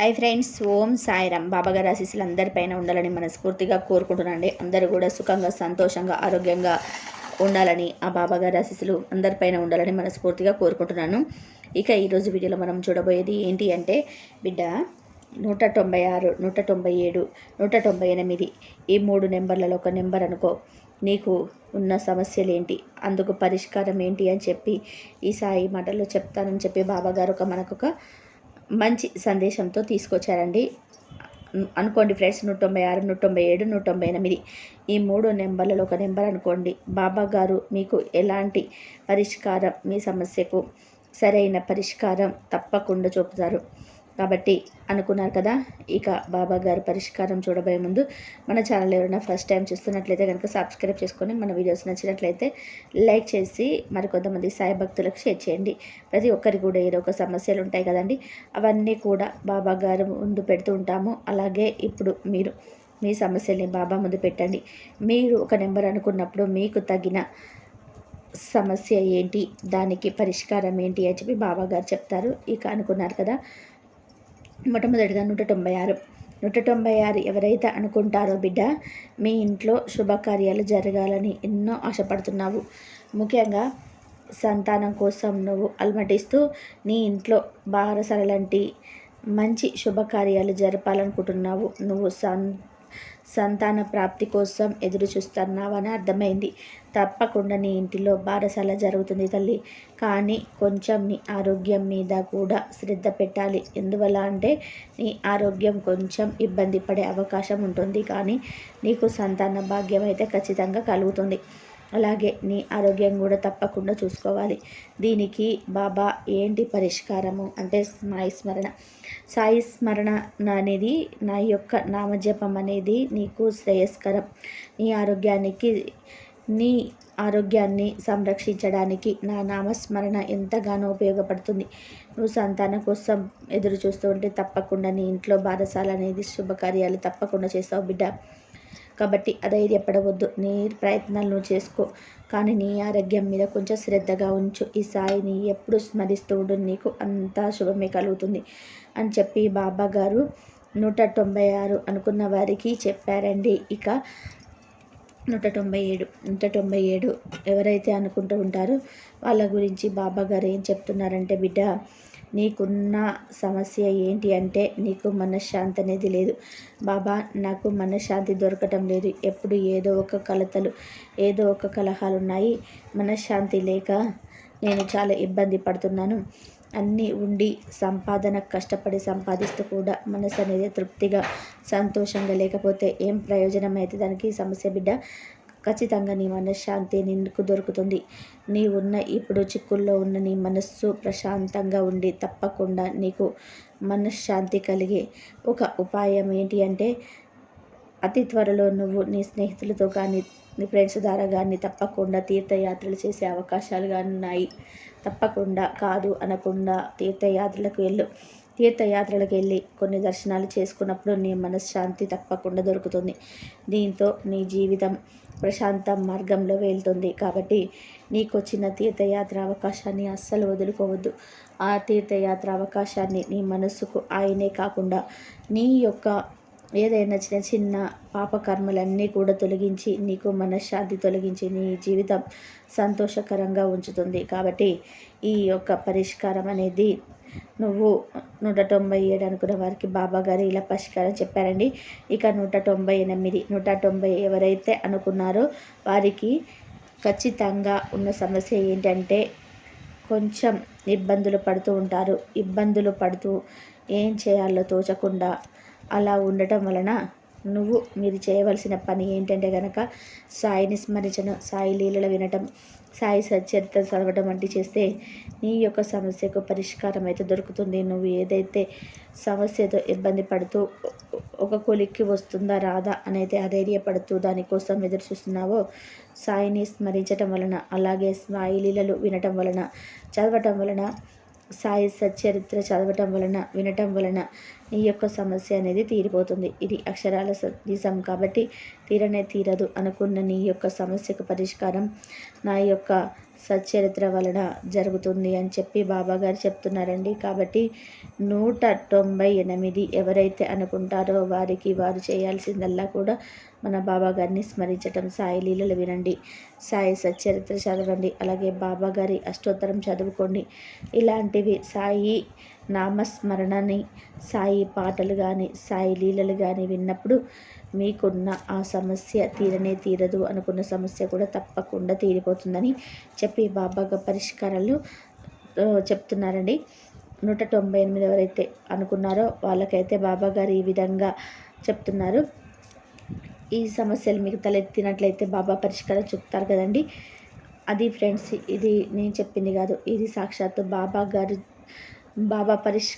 Hi friends ఓం సాయిరామ్. బాబాగారి ఆశీస్సులు అందరిపైన ఉండాలని మనస్ఫూర్తిగా కోరుకుంటున్నాండి అందరూ కూడా సుఖంగా సంతోషంగా ఆరోగ్యంగా ఉండాలని ఆ బాబాగారి ఆశీస్సులు అందరిపైన ఉండాలని మనస్ఫూర్తిగా కోరుకుంటున్నాను. ఇక ఈరోజు వీడియోలో మనం చూడబోయేది ఏంటి అంటే బిడ్డ నూట తొంభై ఆరు నూట తొంభై ఏడు నూట తొంభై ఎనిమిది ఈ మూడు నెంబర్లలో ఒక నెంబర్ అనుకో. నీకు ఉన్న సమస్యలు ఏంటి? అందుకు పరిష్కారం ఏంటి అని చెప్పి ఈ సాయి మాటల్లో చెప్తానని చెప్పి బాబాగారు ఒక మనకొక మంచి సందేశంతో తీసుకొచ్చారండి. అనుకోండి ఫ్రెండ్స్ నూట తొంభై ఆరు నూట తొంభై ఏడు నూట తొంభై ఎనిమిది. ఈ మూడు నెంబర్లలో ఒక నెంబర్ అనుకోండి. బాబా గారు మీకు ఎలాంటి పరిష్కారం మీ సమస్యకు సరైన పరిష్కారం తప్పకుండా చూపుతారు. కాబట్టి అనుకున్నారు కదా ఇక బాబా గారు పరిష్కారం చూడబోయే ముందు మన ఛానల్ ఎవరైనా ఫస్ట్ టైం చూస్తున్నట్లయితే కనుక సబ్స్క్రైబ్ చేసుకొని మన వీడియోస్ నచ్చినట్లయితే లైక్ చేసి మరికొంతమంది సాయి భక్తులకు షేర్ చేయండి. ప్రతి ఒక్కరికి కూడా ఏదో ఒక సమస్యలు ఉంటాయి కదండి అవన్నీ కూడా బాబా గారు ముందు పెడుతూ ఉంటాము. అలాగే ఇప్పుడు మీరు మీ సమస్యల్ని బాబా ముందు పెట్టండి. మీరు ఒక నెంబర్ అనుకున్నప్పుడు మీకు తగిన సమస్య ఏంటి దానికి పరిష్కారం ఏంటి అని చెప్పి బాబా గారు చెప్తారు. ఇక అనుకున్నారు కదా మొట్టమొదటిగా నూట తొంభై ఆరు. నూట తొంభై ఆరు ఎవరైతే అనుకుంటారో బిడ్డ మీ ఇంట్లో శుభకార్యాలు జరగాలని ఎన్నో ఆశపడుతున్నావు. ముఖ్యంగా సంతానం కోసం నువ్వు అలమటిస్తూ నీ ఇంట్లో బారసరలంటి మంచి శుభకార్యాలు జరపాలనుకుంటున్నావు. నువ్వు సం సంతాన ప్రాప్తి కోసం ఎదురు చూస్తున్నావని అర్థమైంది. తప్పకుండా నీ ఇంటిలో బారసాల జరుగుతుంది తల్లి. కానీ కొంచెం నీ ఆరోగ్యం మీద కూడా శ్రద్ధ పెట్టాలి. ఎందువల్ల అంటే నీ ఆరోగ్యం కొంచెం ఇబ్బంది పడే అవకాశం ఉంటుంది. కానీ నీకు సంతాన భాగ్యం అయితే ఖచ్చితంగా కలుగుతుంది. అలాగే నీ ఆరోగ్యం కూడా తప్పకుండా చూసుకోవాలి. దీనికి బాబా ఏంటి పరిష్కారము? అంటే సాయి స్మరణ. సాయి స్మరణ అనేది నా యొక్క నామజపం అనేది నీకు శ్రేయస్కరం. నీ ఆరోగ్యానికి నీ ఆరోగ్యాన్ని సంరక్షించడానికి నా నామస్మరణ ఎంతగానో ఉపయోగపడుతుంది. నువ్వు సంతానం కోసం ఎదురు చూస్తూ ఉంటే తప్పకుండా నీ ఇంట్లో బారసాలు అనేది శుభకార్యాలు తప్పకుండా చేస్తావు బిడ్డ. కాబట్టి అధైర్యపడవద్దు. నీ ప్రయత్నాలు నువ్వు చేసుకో. కానీ నీ ఆరోగ్యం మీద కొంచెం శ్రద్ధగా ఉంచు. ఈ సాయిని ఎప్పుడు స్మరిస్తూ నీకు అంతా శుభమే కలుగుతుంది అని చెప్పి బాబా గారు నూట తొంభై ఆరు అనుకున్న వారికి చెప్పారండి. ఇక నూట తొంభై ఏడు నూట తొంభై ఏడు ఎవరైతే అనుకుంటూ ఉంటారో వాళ్ళ గురించి బాబా గారు ఏం చెప్తున్నారంటే బిడ్డ నీకున్న సమస్య ఏంటి అంటే నీకు మనశ్శాంతి అనేది లేదు. బాబా నాకు మనశ్శాంతి దొరకటం లేదు. ఎప్పుడు ఏదో ఒక కలతలు ఏదో ఒక కలహాలు ఉన్నాయి మనశ్శాంతి లేక నేను చాలా ఇబ్బంది పడుతున్నాను. అన్నీ ఉండి సంపాదన కష్టపడి సంపాదిస్తూ కూడా మనసు అనేది తృప్తిగా సంతోషంగా లేకపోతే ఏం ప్రయోజనం అయితే దానికి సమస్య బిడ్డ? ఖచ్చితంగా నీ మనశ్శాంతి నీకు దొరుకుతుంది. నీ ఉన్న ఇప్పుడు చిక్కుల్లో ఉన్న నీ మనస్సు ప్రశాంతంగా ఉండి తప్పకుండా నీకు మనశ్శాంతి కలిగే ఒక ఉపాయం ఏంటి అంటే అతి త్వరలో నువ్వు నీ స్నేహితులతో కానీ నీ ఫ్రెండ్స్ ద్వారా కానీ తప్పకుండా తీర్థయాత్రలు చేసే అవకాశాలు కానీ ఉన్నాయి తప్పకుండా కాదు అనకుండా తీర్థయాత్రలకు వెళ్ళు. తీర్థయాత్రలకు వెళ్ళి కొన్ని దర్శనాలు చేసుకున్నప్పుడు నీ మనశ్శాంతి తప్పకుండా దొరుకుతుంది. దీంతో నీ జీవితం ప్రశాంత మార్గంలో వెళ్తుంది. కాబట్టి నీకు వచ్చిన తీర్థయాత్ర అవకాశాన్ని అస్సలు వదులుకోవద్దు. ఆ తీర్థయాత్ర అవకాశాన్ని నీ మనస్సుకు ఆయనే కాకుండా నీ యొక్క ఏదైనా చిన్న చిన్న పాపకర్మలన్నీ కూడా తొలగించి నీకు మనశ్శాంతి తొలగించి నీ జీవితం సంతోషకరంగా ఉంచుతుంది. కాబట్టి ఈ యొక్క పరిష్కారం అనేది నువ్వు నూట తొంభై ఏడు అనుకున్న వారికి బాబా గారు ఇలా పరిష్కారం చెప్పారండి. ఇక నూట తొంభై ఎనిమిది నూట తొంభై ఎవరైతే అనుకున్నారో వారికి ఖచ్చితంగా ఉన్న సమస్య ఏంటంటే కొంచెం ఇబ్బందులు పడుతూ ఉంటారు. ఇబ్బందులు పడుతూ ఏం చేయాలో తోచకుండా అలా ఉండటం వలన నువ్వు మీరు చేయవలసిన పని ఏంటంటే కనుక సాయిని స్మరించడం సాయి లీలలు వినటం సాయి సచరిత్ర చదవడం వంటి చేస్తే నీ యొక్క సమస్యకు పరిష్కారం అయితే దొరుకుతుంది. నువ్వు ఏదైతే సమస్యతో ఇబ్బంది పడుతూ ఒక కొలిక్కి వస్తుందా రాదా అనైతే అధైర్యపడుతూ దానికోసం ఎదురు చూస్తున్నావో సాయిని స్మరించటం వలన అలాగే సాయి లీలలు వినటం వలన చదవటం వలన సాయి సచ్చరిత్ర చదవటం వలన వినటం వలన నీ యొక్క సమస్య అనేది తీరిపోతుంది. ఇది అక్షరాల నిజం కాబట్టి తీరనే తీరదు అనుకున్న నీ యొక్క సమస్యకు పరిష్కారం నా యొక్క సచ్చరిత్ర వలన జరుగుతుంది అని చెప్పి బాబాగారు చెప్తున్నారండి. కాబట్టి నూట తొంభై ఎనిమిది ఎవరైతే అనుకుంటారో వారికి వారు చేయాల్సిందల్లా కూడా మన బాబాగారిని స్మరించటం. సాయి లీలలు వినండి. సాయి సచ్చరిత్ర చదవండి. అలాగే బాబాగారి అష్టోత్తరం చదువుకోండి. ఇలాంటివి సాయి నామస్మరణని సాయి పాటలు కానీ సాయి లీలలు కానీ విన్నప్పుడు మీకున్న ఆ సమస్య తీరనే తీరదు అనుకున్న సమస్య కూడా తప్పకుండా తీరిపోతుందని చెప్పి బాబాగా పరిష్కారాలు చెప్తున్నారండి. నూట తొంభై ఎనిమిది ఎవరైతే అనుకున్నారో వాళ్ళకైతే బాబా గారు ఈ విధంగా చెప్తున్నారు. ఈ సమస్యలు మీకు తలెత్తినట్లయితే బాబా పరిష్కారం చెప్తారు కదండి. అది ఫ్రెండ్స్ ఇది నేను చెప్పింది కాదు. ఇది సాక్షాత్తు బాబా గారు బాబా పరిష్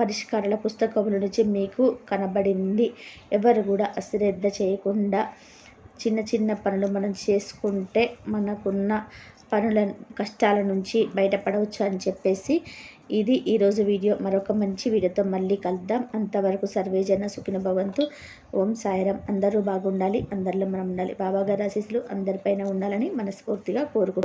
పరిష్కారాల పుస్తకముల నుంచి మీకు కనబడింది. ఎవరు కూడా అశ్రద్ధ చేయకుండా చిన్న చిన్న పనులు మనం చేసుకుంటే మనకున్న పనుల కష్టాల నుంచి బయటపడవచ్చు అని చెప్పేసి ఇది ఈరోజు వీడియో. మరొక మంచి వీడియోతో మళ్ళీ కలుద్దాం. అంతవరకు సర్వేజన సుఖిన భవంతు. ఓం సాయిరాం అందరూ బాగుండాలి. అందరిలో మనం ఉండాలి. బాబాగారు ఆశీస్సులు అందరిపైన ఉండాలని మనస్ఫూర్తిగా కోరుకుంటున్నాం.